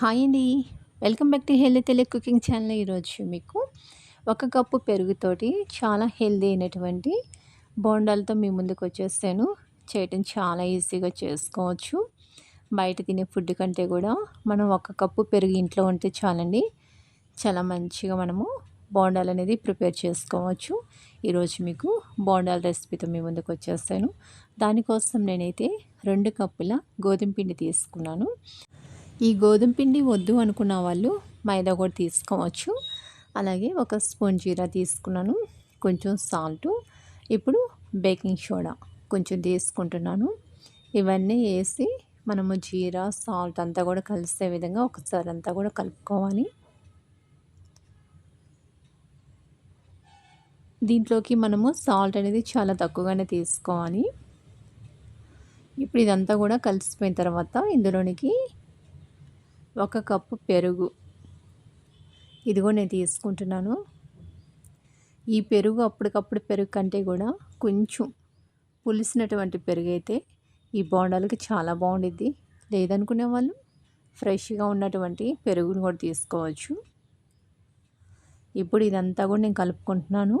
Hi అండి. Welcome back to healthy తెలి cooking channel ఈరోజు మీకు ఒక కప్పు పెరుగుతోటి చాలా హెల్దీ అయినటువంటి బోండాలతో మీ ముందుకు వచ్చేస్తాను. చేయటం చాలా ఈజీగా చేసుకోవచ్చు. బయట తినే ఫుడ్ కంటే కూడా మనం ఒక కప్పు పెరుగు ఇంట్లో ఉంటే చాలండి. చాలా మంచిగా మనము బోండాలు అనేది ప్రిపేర్ చేసుకోవచ్చు. ఈరోజు మీకు బోండాల రెసిపీతో మీ ముందుకు వచ్చేస్తాను. దానికోసం నేనైతే రెండు కప్పుల గోధుమ పిండి తీసుకున్నాను. ఈ గోధుమ పిండి వద్దు అనుకున్న వాళ్ళు మైదా కూడా తీసుకోవచ్చు. అలాగే ఒక స్పూన్ జీరా తీసుకున్నాను కొంచెం సాల్టు ఇప్పుడు బేకింగ్ సోడా కొంచెం తీసుకుంటున్నాను. ఇవన్నీ వేసి మనము జీరా సాల్ట్ అంతా కూడా కలిసే విధంగా ఒకసారి అంతా కూడా కలుపుకోవాలి. దీంట్లోకి మనము సాల్ట్ అనేది చాలా తక్కువగానే తీసుకోవాలి. ఇప్పుడు ఇదంతా కూడా కలిసిపోయిన తర్వాత ఇందులోనికి ఒక కప్పు పెరుగు. ఇదిగో నేను తీసుకుంటున్నాను. ఈ పెరుగు అప్పటికప్పుడు పెరుగు కంటే కూడా కొంచెం పులిసినటువంటి పెరుగు అయితే ఈ బోండాలకి చాలా బాగుండిద్ది. లేదనుకునే వాళ్ళు ఫ్రెష్గా ఉన్నటువంటి పెరుగును కూడా తీసుకోవచ్చు. ఇప్పుడు ఇదంతా కూడా నేను కలుపుకుంటున్నాను.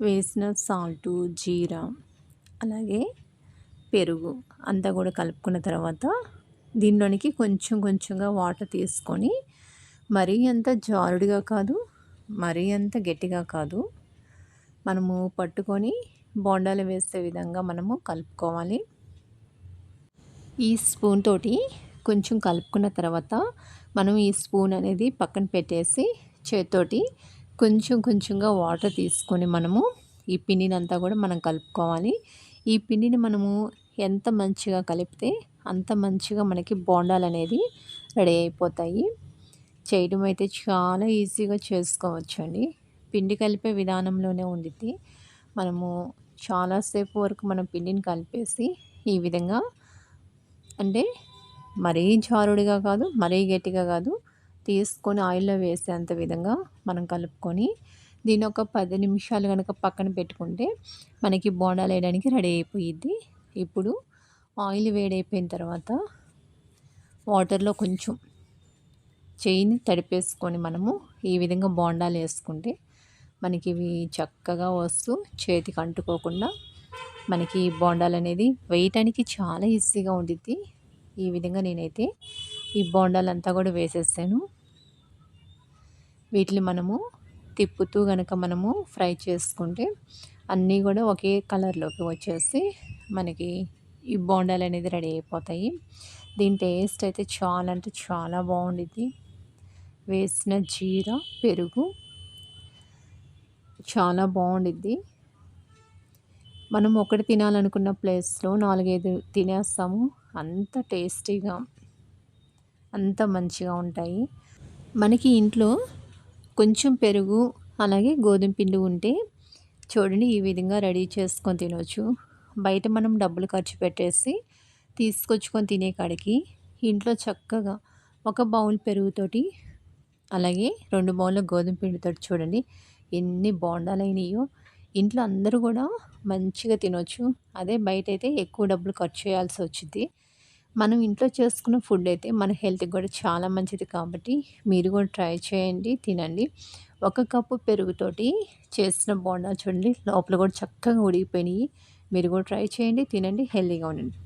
వేసిన సాల్టు జీరా అలాగే పెరుగు అంతా కూడా కలుపుకున్న తర్వాత దీనిలోనికి కొంచెం కొంచెంగా వాటర్ తీసుకొని మరీ అంత జారుడుగా కాదు మరీ అంత గట్టిగా కాదు. మనము పట్టుకొని బోండాలు వేసే విధంగా మనము కలుపుకోవాలి. ఈ స్పూన్ తోటి కొంచెం కలుపుకున్న తర్వాత మనం ఈ స్పూన్ అనేది పక్కన పెట్టేసి చేతితోటి కొంచెం కొంచెంగా వాటర్ తీసుకొని మనము ఈ పిండిని అంతా కూడా మనం కలుపుకోవాలి. ఈ పిండిని మనము ఎంత మంచిగా కలిపితే అంత మంచిగా మనకి బోండాలు అనేది రెడీ అయిపోతాయి. చేయడం అయితే చాలా ఈజీగా చేసుకోవచ్చు అండి పిండి కలిపే విధానంలోనే ఉండిద్ది మనము చాలాసేపు వరకు మనం పిండిని కలిపేసి ఈ విధంగా అంటే మరీ జారుడిగా కాదు మరీ గట్టిగా కాదు తీసుకొని ఆయిల్లో వేసేంత విధంగా మనం కలుపుకొని దీని ఒక పది నిమిషాలు కనుక పక్కన పెట్టుకుంటే మనకి బోండాలు వేయడానికి రెడీ అయిపోయిద్ది. ఇప్పుడు ఆయిల్ వేడైపోయిన తర్వాత వాటర్లో కొంచెం చేయిని తడిపేసుకొని మనము ఈ విధంగా బోండాలు వేసుకుంటే మనకి ఇవి చక్కగా వస్తూ చేతికి అంటుకోకుండా మనకి బోండాలు అనేది వేయటానికి చాలా ఈజీగా ఉండిద్ది. ఈ విధంగా నేనైతే ఈ బోండాలంతా కూడా వేసేసాను. వీటిని మనము తిప్పుతూ కనుక మనము ఫ్రై చేసుకుంటే అన్నీ కూడా ఒకే కలర్లోకి వచ్చేసి మనకి ఈ బోండాలు అనేది రెడీ అయిపోతాయి. దీని టేస్ట్ అయితే చాలా అంటే చాలా బాగుండిద్ది. వేసిన జీరా పెరుగు చాలా బాగుండిద్ది. మనం ఒకటి తినాలనుకున్న ప్లేస్లో నాలుగైదు తినేస్తాము. అంత టేస్టీగా అంత మంచిగా ఉంటాయి. మనకి ఇంట్లో కొంచెం పెరుగు అలాగే గోధుమ పిండి ఉంటే చూడండి ఈ విధంగా రెడీ చేసుకొని తినవచ్చు బయట మనం డబ్బులు ఖర్చు పెట్టేసి తీసుకొచ్చుకొని తినే కాడికి ఇంట్లో చక్కగా ఒక బౌల్ పెరుగుతోటి అలాగే రెండు బౌన్ల గోధుమ పిండితో చూడండి ఎన్ని బోండాలు అయినాయో ఇంట్లో అందరూ కూడా మంచిగా తినొచ్చు. అదే బయట అయితే ఎక్కువ డబ్బులు ఖర్చు చేయాల్సి వచ్చింది మనం ఇంట్లో చేసుకున్న ఫుడ్ అయితే మన హెల్త్కి కూడా చాలా మంచిది కాబట్టి మీరు కూడా ట్రై చేయండి తినండి. ఒక కప్పు పెరుగుతోటి చేసిన బోండా చూడండి లోపల కూడా చక్కగా ఉడిగిపోయినాయి మీరు కూడా ట్రై చేయండి తినండి హెల్తీగా ఉండండి.